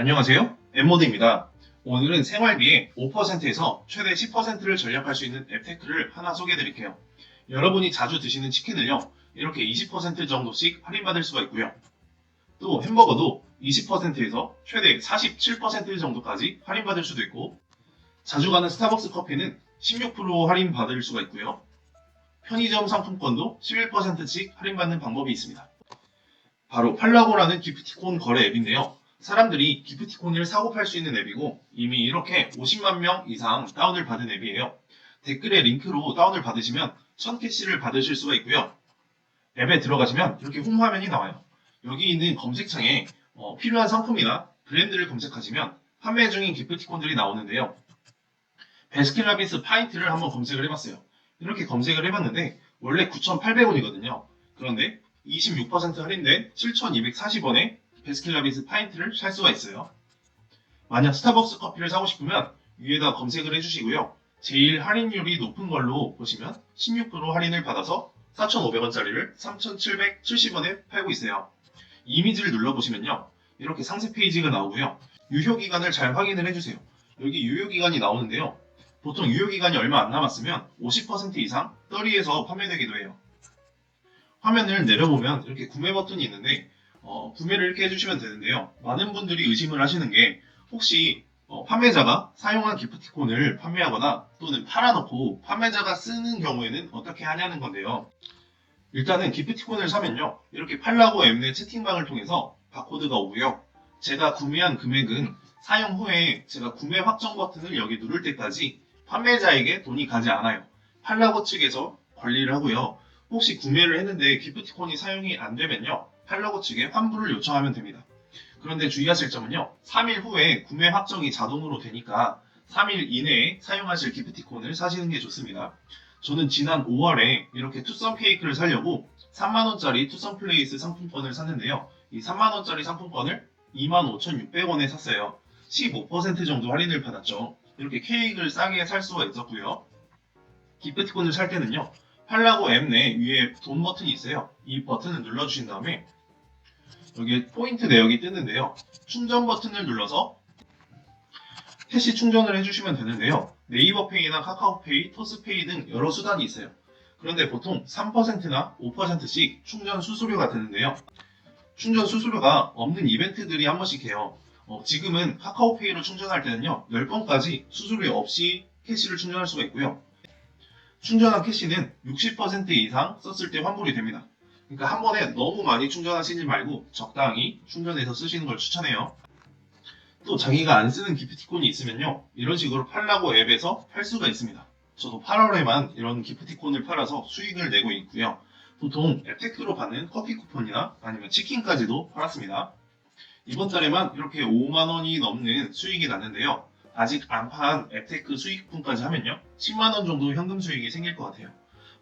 안녕하세요. 엠모드입니다. 오늘은 생활비의 5%에서 최대 10%를 절약할 수 있는 앱테크를 하나 소개해 드릴게요. 여러분이 자주 드시는 치킨을요, 이렇게 20% 정도씩 할인받을 수가 있고요. 또 햄버거도 20%에서 최대 47% 정도까지 할인받을 수도 있고, 자주 가는 스타벅스 커피는 16% 할인받을 수가 있고요. 편의점 상품권도 11%씩 할인받는 방법이 있습니다. 바로 팔라고라는 기프티콘 거래 앱인데요. 사람들이 기프티콘을 사고 팔 수 있는 앱이고 이미 이렇게 50만 명 이상 다운을 받은 앱이에요. 댓글에 링크로 다운을 받으시면 1000캐시를 받으실 수가 있고요. 앱에 들어가시면 이렇게 홈 화면이 나와요. 여기 있는 검색창에 어, 필요한 상품이나 브랜드를 검색하시면 판매 중인 기프티콘들이 나오는데요. 베스킨라빈스 파인트를 한번 검색을 해봤어요. 이렇게 검색을 해봤는데 원래 9,800원이거든요. 그런데 26% 할인된 7,240원에 베스킨라빈스 파인트를 살 수가 있어요. 만약 스타벅스 커피를 사고 싶으면 위에다 검색을 해주시고요. 제일 할인율이 높은 걸로 보시면 16% 할인을 받아서 4,500원짜리를 3,770원에 팔고 있어요. 이미지를 눌러보시면요. 이렇게 상세 페이지가 나오고요. 유효기간을 잘 확인을 해주세요. 여기 유효기간이 나오는데요. 보통 유효기간이 얼마 안 남았으면 50% 이상 떨이에서 판매되기도 해요. 화면을 내려보면 이렇게 구매 버튼이 있는데 어, 구매를 이렇게 해주시면 되는데요. 많은 분들이 의심을 하시는 게 혹시 어, 판매자가 사용한 기프티콘을 판매하거나 또는 팔아놓고 판매자가 쓰는 경우에는 어떻게 하냐는 건데요. 일단은 기프티콘을 사면요. 이렇게 팔라고 앱내 채팅방을 통해서 바코드가 오고요. 제가 구매한 금액은 사용 후에 제가 구매 확정 버튼을 여기 누를 때까지 판매자에게 돈이 가지 않아요. 팔라고 측에서 관리를 하고요. 혹시 구매를 했는데 기프티콘이 사용이 안 되면요. 팔라고 측에 환불을 요청하면 됩니다. 그런데 주의하실 점은요. 3일 후에 구매 확정이 자동으로 되니까 3일 이내에 사용하실 기프티콘을 사시는 게 좋습니다. 저는 지난 5월에 이렇게 투썸 케이크를 사려고 3만원짜리 투썸 플레이스 상품권을 샀는데요. 이 3만원짜리 상품권을 25,600원에 샀어요. 15% 정도 할인을 받았죠. 이렇게 케이크를 싸게 살 수가 있었고요. 기프티콘을 살 때는요. 팔라고 앱 내 위에 돈 버튼이 있어요. 이 버튼을 눌러주신 다음에 여기에 포인트 내역이 뜨는데요. 충전 버튼을 눌러서 캐시 충전을 해주시면 되는데요. 네이버 페이나 카카오페이, 토스페이 등 여러 수단이 있어요. 그런데 보통 3%나 5%씩 충전 수수료가 드는데요. 충전 수수료가 없는 이벤트들이 한 번씩 해요. 어, 지금은 카카오페이로 충전할 때는요, 10번까지 수수료 없이 캐시를 충전할 수가 있고요. 충전한 캐시는 60% 이상 썼을 때 환불이 됩니다. 그러니까 한 번에 너무 많이 충전하시지 말고 적당히 충전해서 쓰시는 걸 추천해요. 또 자기가 안 쓰는 기프티콘이 있으면요. 이런 식으로 팔라고 앱에서 팔 수가 있습니다. 저도 8월에만 이런 기프티콘을 팔아서 수익을 내고 있고요. 보통 앱테크로 받는 커피 쿠폰이나 아니면 치킨까지도 팔았습니다. 이번 달에만 이렇게 5만 원이 넘는 수익이 났는데요. 아직 안 판 앱테크 수익분까지 하면요. 10만 원 정도 현금 수익이 생길 것 같아요.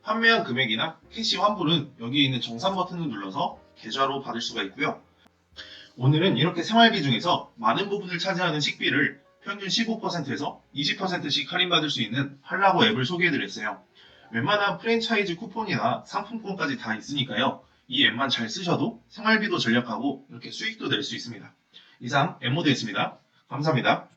판매한 금액이나 캐시 환불은 여기 있는 정산 버튼을 눌러서 계좌로 받을 수가 있고요. 오늘은 이렇게 생활비 중에서 많은 부분을 차지하는 식비를 평균 15%에서 20%씩 할인받을 수 있는 팔라고 앱을 소개해드렸어요. 웬만한 프랜차이즈 쿠폰이나 상품권까지 다 있으니까요. 이 앱만 잘 쓰셔도 생활비도 절약하고 이렇게 수익도 낼 수 있습니다. 이상 앱모드였습니다. 감사합니다.